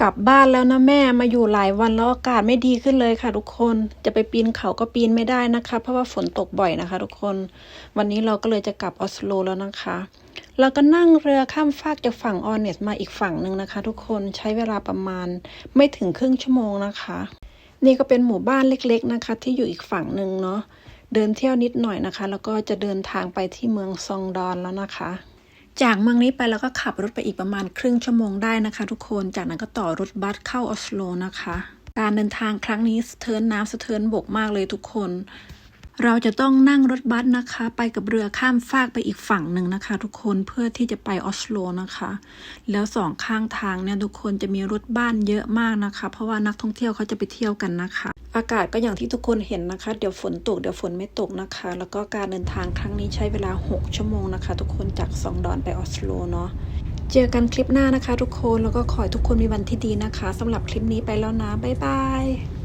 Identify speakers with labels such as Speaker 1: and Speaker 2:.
Speaker 1: กลับบ้านแล้วนะแม่มาอยู่หลายวันแล้วอากาศไม่ดีขึ้นเลยค่ะทุกคนจะไปปีนเขาก็ปีนไม่ได้นะคะ เพราะว่าฝนตกบ่อยนะคะ ทุกคน วันนี้เราก็เลยจะกลับออสโลแล้วนะคะเราก็นั่งเรือข้ามฟากจากฝั่งออเนสมาอีกฝั่งหนึ่งนะคะ ทุกคนใช้เวลาประมาณไม่ถึงครึ่งชั่วโมงนะคะ นี่ก็เป็นหมู่บ้านเล็ก ๆนะคะ ที่อยู่อีกฝั่งหนึ่งเนาะเดินเที่ยวนิดหน่อยนะคะ แล้วก็จะเดินทางไปที่เมืองซองดอนแล้วนะคะ จากเมืองนี้ไปแล้วก็ขับรถไปอีกประมาณครึ่งชั่วโมงได้นะคะ ทุกคน จากนั้นก็ต่อรถบัสเข้าออสโลนะคะ การเดินทางครั้งนี้สะเทินน้ำสะเทินบกมากเลยทุกคน เราจะต้องนั่งรถบัสนะคะ ไปกับเรือข้ามฟากไปอีกฝั่งหนึ่งนะคะ ทุกคนเพื่อที่จะไปออสโลนะคะ แล้วสองข้างทางเนี่ยทุกคนจะมีรถบ้านเยอะมากนะคะ เพราะว่านักท่องเที่ยวเขาจะไปเที่ยวกันนะคะ อากาศก็อย่างที่ทุกคนเห็นนะคะ เดี๋ยวฝนตก เดี๋ยวฝนไม่ตกนะคะ แล้วก็การเดินทางครั้งนี้ใช้เวลา 6 ชั่วโมงนะคะ ทุกคนจากซองดอนไปออสโลเนาะเจอกันคลิปหน้านะคะ ทุกคนแล้วก็ขอให้ทุกคนมีวันที่ดีนะคะสำหรับคลิปนี้ไปแล้วนะบ๊ายบาย